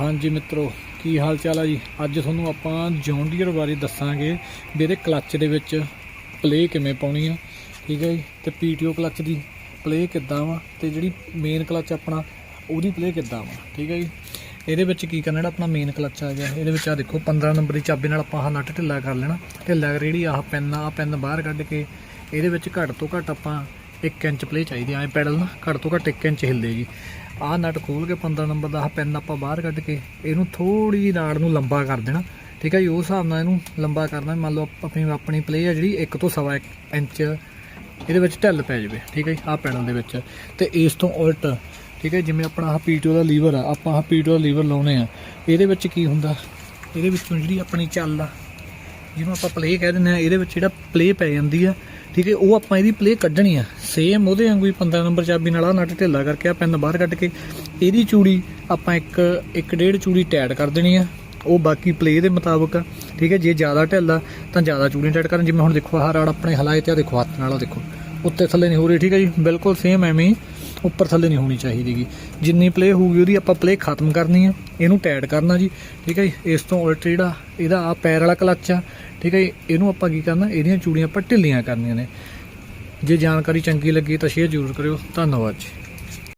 ਹਾਂਜੀ ਮਿੱਤਰੋ, ਕੀ ਹਾਲ ਚਾਲ ਆ ਜੀ? ਅੱਜ ਤੁਹਾਨੂੰ ਆਪਾਂ ਜੌਂਡੀਅਰ ਬਾਰੇ ਦੱਸਾਂਗੇ ਵੀ ਇਹਦੇ ਕਲੱਚ ਦੇ ਵਿੱਚ ਪਲੇ ਕਿਵੇਂ ਪਾਉਣੀ ਆ, ਠੀਕ ਹੈ ਜੀ? ਤੇ ਪੀਟੀਓ ਕਲੱਚ ਦੀ ਪਲੇ ਕਿੱਦਾਂ ਵਾ, ਤੇ ਜਿਹੜੀ ਮੇਨ ਕਲੱਚ ਆਪਣਾ, ਉਹਦੀ ਪਲੇ ਕਿੱਦਾਂ ਵਾ, ਠੀਕ ਹੈ ਜੀ? ਇਹਦੇ ਵਿੱਚ ਕੀ ਕਰਨਾ, ਜਿਹੜਾ ਆਪਣਾ ਮੇਨ ਕਲੱਚ ਆ ਗਿਆ, ਇਹਦੇ ਵਿੱਚ ਆ ਦੇਖੋ 15 ਨੰਬਰ ਦੀ ਚਾਬੀ ਨਾਲ ਆਪਾਂ ਆਹ ਨਟ ਢਿੱਲਾ ਕਰ ਲੈਣਾ। ਢਿੱਲਾ ਕਰ ਜਿਹੜੀ ਆਹ ਪੈਨ ਆ ਪੈਨ ਬਾਹਰ ਕੱਢ ਕੇ, ਇਹਦੇ ਵਿੱਚ ਘੱਟ ਤੋਂ ਘੱਟ ਆਪਾਂ 1 ਇੰਚ ਪਲੇ ਚਾਹੀਦੀ ਐ ਪੈਡਲ ਨਾ ਘੱਟ ਤੋਂ ਘੱਟ 1 ਇੰਚ ਹਿੱਲਦੇ ਜੀ। ਆਹ ਨਟ ਖੋਲ ਕੇ 15 ਨੰਬਰ ਦਾ ਆਹ ਪੈਨ ਆਪਾਂ ਬਾਹਰ ਕੱਢ ਕੇ ਇਹਨੂੰ ਥੋੜੀ ਜਿਹੀ ਨਾੜ ਨੂੰ ਲੰਬਾ ਕਰ ਦੇਣਾ। ਠੀਕ ਹੈ ਜੀ, ਉਸ ਹਿਸਾਬ ਨਾਲ ਇਹਨੂੰ ਲੰਬਾ ਕਰਨਾ। ਮੰਨ ਲਓ ਆਪਣੀ ਆਪਣੀ ਪਲੇ ਆ ਜਿਹੜੀ 1 ਤੋਂ ਸਵਾ 1 ਇੰਚ, ਇਹਦੇ ਵਿੱਚ ਢਿੱਲ ਪੈ ਜਾਵੇ। ਠੀਕ ਹੈ ਜੀ, ਆਹ ਪੈਡਲ ਦੇ ਵਿੱਚ। ਤੇ ਇਸ ਤੋਂ ਉਲਟ, ਠੀਕ ਹੈ ਜਿਵੇਂ ਆਪਣਾ ਆਹ ਪੀਟੀਓ ਦਾ ਲੀਵਰ ਆ, ਆਪਾਂ ਆਹ ਪੀਟੀਓ ਦਾ ਲੀਵਰ ਲਾਉਨੇ ਆ। ਇਹਦੇ ਵਿੱਚ ਕੀ ਹੁੰਦਾ? ਇਹਦੇ ਵਿੱਚੋਂ ਜਿਹੜੀ ਆਪਣੀ ਚੱਲ ਆ ਜਿਹਨੂੰ ਆਪਾਂ ਪਲੇ ਕਹਿ ਦਿੰਦੇ ਆ ਇਹਦੇ ਵਿੱਚ ਜਿਹੜਾ ਪਲੇ ਪੈ ਜਾਂਦੀ ਆ, ਠੀਕ ਹੈ, ਉਹ ਆਪਾਂ ਇਹਦੀ ਪਲੇ ਕੱਢਣੀ ਆ। ਸੇਮ ਉਹਦੇ ਵਾਂਗੂ ਹੀ 15 ਨੰਬਰ ਚਾਬੀ ਨਾਲ ਆ ਨਟ ਢਿੱਲਾ ਕਰਕੇ ਆ ਪੈਨ ਬਾਹਰ ਕੱਢ ਕੇ ਇਹਦੀ ਚੂੜੀ ਆਪਾਂ ਇੱਕ ਇੱਕ ਡੇਢ ਚੂੜੀ ਟੈਡ ਕਰ ਦੇਣੀ ਆ। ਉਹ ਬਾਕੀ ਪਲੇ ਦੇ ਮੁਤਾਬਕ ਆ, ਠੀਕ ਹੈ, ਜੇ ਜ਼ਿਆਦਾ ਢਿੱਲਾ ਤਾਂ ਜ਼ਿਆਦਾ ਚੂੜੀ ਟੈਡ ਕਰਨ। ਜਿਵੇਂ ਹੁਣ ਦੇਖੋ, ਆਹ ਰਾੜ ਆਪਣੇ ਹਲਾਏ ਤੇ ਆ, ਦੇਖੋ, ਹੱਥ ਨਾਲ ਆ, ਦੇਖੋ। ਉੱਤੇ ਥੱਲੇ ਨਹੀਂ ਹੋ ਰਹੀ, ਠੀਕ ਹੈ ਜੀ, ਬਿਲਕੁਲ ਸੇਮ ਐਵੇਂ ਹੀ। ਉੱਪਰ ਥੱਲੇ ਨਹੀਂ ਹੋਣੀ ਚਾਹੀਦੀਗੀ ਜਿੰਨੀ ਪਲੇ ਹੋਊਗੀ ਉਹਦੀ ਆਪਾਂ ਪਲੇ ਖਤਮ ਕਰਨੀ ਆ। ਇਹਨੂੰ ਟੈਡ ਕਰਨਾ ਜੀ। ਠੀਕ ਹੈ ਜੀ? ਇਸ ਤੋਂ ਉਲਟ ਜਿਹੜਾ ਇਹਦਾ ਆ ਪੈਰ ਵਾਲਾ ਕਲੱਚ ਆ। ਠੀਕ ਹੈ ਜੀ? ਇਹਨੂੰ ਆਪਾਂ ਕੀ ਕਰਨਾ? ਇਹਦੀਆਂ ਚੂੜੀਆਂ ਆਪਾਂ ਢਿੱਲੀਆਂ ਕਰਨੀਆਂ ਨੇ। ਜੇ ਜਾਣਕਾਰੀ ਚੰਗੀ ਲੱਗੀ ਤਾਂ ਸ਼ੇਅਰ ਜ਼ਰੂਰ ਕਰਿਓ। ਧੰਨਵਾਦ ਜੀ।